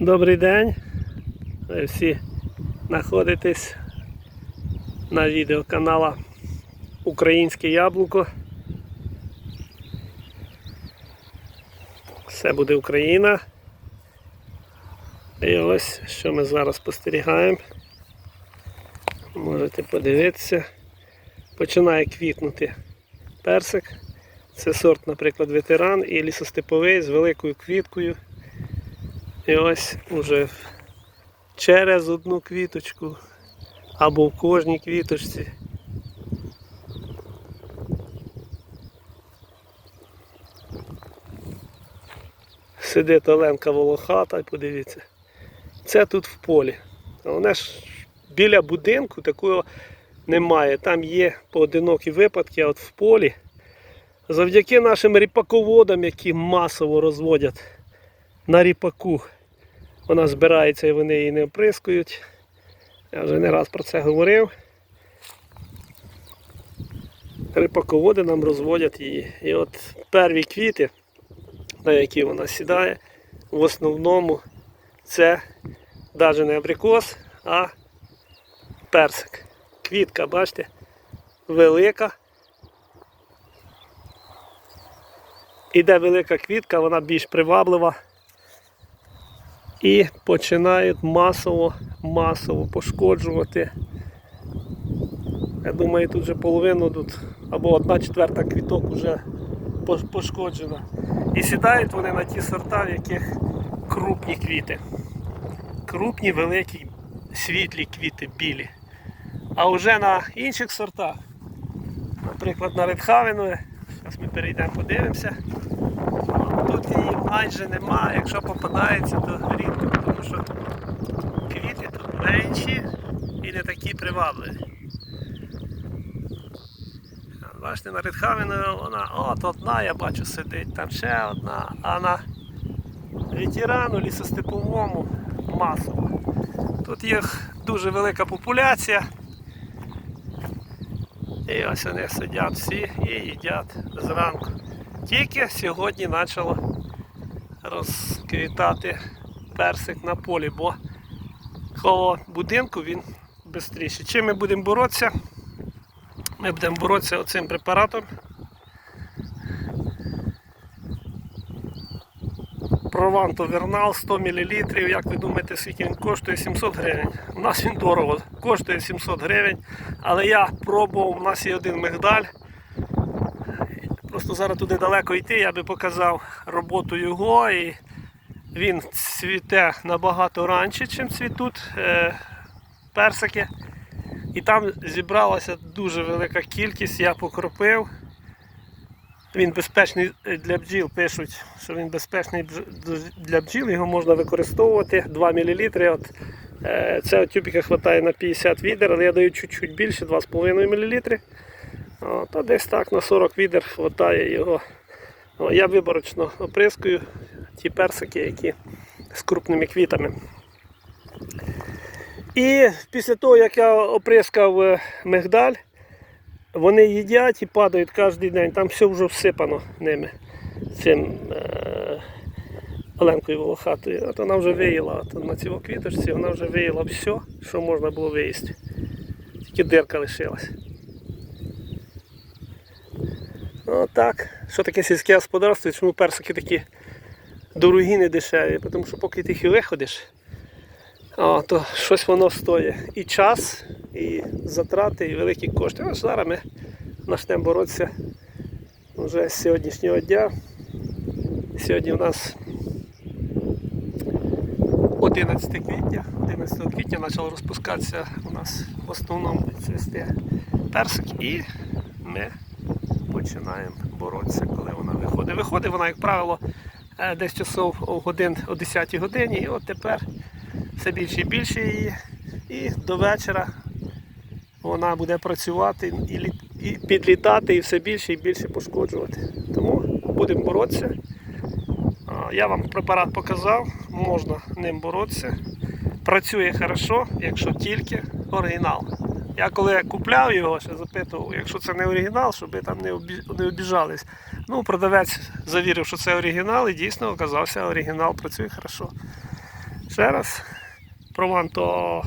Добрий день. Ви всі знаходитесь на відеоканала Українське Яблуко. Все буде Україна. І ось що ми зараз спостерігаємо. Можете подивитися. Починає квітнути персик. Це сорт, наприклад, ветеран і лісостеповий з великою квіткою. І ось уже через одну квіточку або в кожній квіточці. Сидить Оленка волохата, подивіться. Це тут в полі. Вона ж біля будинку такого немає. Там є поодинокі випадки, а от в полі. Завдяки нашим ріпаководам, які масово розводять на ріпаку. Вона збирається і вони її не оприскують. Я вже не раз про це говорив. Рипаководи нам розводять її. І от перві квіти, на які вона сідає, в основному це навіть не абрикос, а персик. Квітка, бачите, велика. Іде велика квітка, вона більш приваблива і починають масово, масово пошкоджувати. Я думаю, тут вже половину тут, або одна четверта квіток вже пошкоджена. І сідають вони на ті сорта, в яких крупні квіти. Крупні, великі, світлі квіти, білі. А вже на інших сортах, наприклад, на редхавенове, зараз ми перейдемо, подивимося. Тут її майже немає, якщо попадається, то рідко, тому що квіти тут менші і не такі привабливі. Бачите, на Редхавіну вона от одна, я бачу, сидить, там ще одна, а на ветерану лісостеповому масово. Тут їх дуже велика популяція. І ось вони сидять всі і їдять зранку. Тільки сьогодні почало розквітати персик на полі, бо коло будинку він швидше. Чим ми будемо боротися? Ми будемо боротися оцим препаратом. Прованто Вернал 100 мл. Як ви думаєте, скільки він коштує? 700 гривень. У нас він дорого, коштує 700 гривень. Але я пробував, у нас є один мигдаль. Просто зараз туди далеко йти, я би показав роботу його. І він цвіте набагато раніше, ніж цвітуть е, персики. І там зібралася дуже велика кількість, я покропив. Він безпечний для бджіл, пишуть, що він безпечний для бджіл, його можна використовувати 2 мл. От, е, цього тюбика вистачає на 50 відер, але я даю чуть-чуть більше, 2,5 мл. О, то десь так на 40 відер вистачає його. О, я виборочно оприскую ті персики, які з крупними квітами. І після того, як я оприскав е, мигдаль, вони їдять і падають кожен день. Там все вже всипано ними. Цим е- Оленкою волохатою. От вона вже виїла от на цій квіточці, вона вже виїла все, що можна було виїсти. Тільки дирка лишилась. Отак. Що таке сільське господарство чому персики такі дорогі, не дешеві? Тому що поки ти їх виходиш, а, то щось воно стоїть. І час, і затрати, і великі кошти. Ось зараз ми почнемо боротися вже з сьогоднішнього дня. Сьогодні у нас 11 квітня. 11 квітня почало розпускатися у нас в основному цвісти персик і ми починаємо боротися, коли вона виходить. Виходить вона, як правило, е, десь часов о годин о 10 годині, і от тепер все більше і більше її. І до вечора вона буде працювати і, і підлітати, і все більше і більше пошкоджувати. Тому будемо боротися. Я вам препарат показав, можна ним боротися. Працює хорошо, якщо тільки оригінал. Я коли купляв його, ще запитував, якщо це не оригінал, щоб там не, обіжались. Ну, продавець завірив, що це оригінал, і дійсно оказався оригінал, працює хорошо. Ще раз. Прованто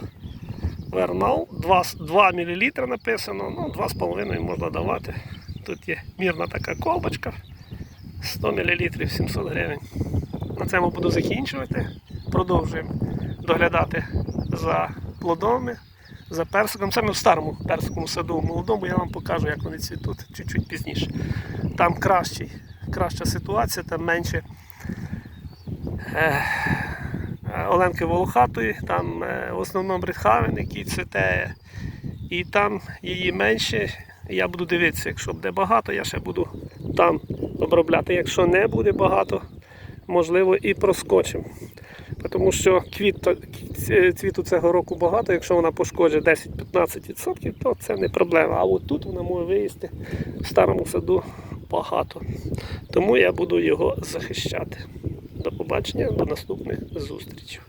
Вернал 2, 2 мл написано, ну 2,5 можна давати. Тут є мірна така колбочка. 100 мл 700 гривень. На цьому буду закінчувати. Продовжуємо доглядати за плодами, за персиком. Ми в старому персиковому саду, в молодому я вам покажу, як вони цвітуть чуть-чуть пізніше. Там кращий, краща ситуація, там менше е, Оленки Волохатої, там е, в основному бритхавен, який цвіте, і там її менше. Я буду дивитися, якщо буде багато, я ще буду там обробляти. Якщо не буде багато, можливо, і проскочимо. Тому що квіт, цвіту цього року багато, якщо вона пошкоджує 10-15%, то це не проблема. А от тут вона може виїсти в старому саду багато. Тому я буду його захищати. До побачення, до наступних зустрічей.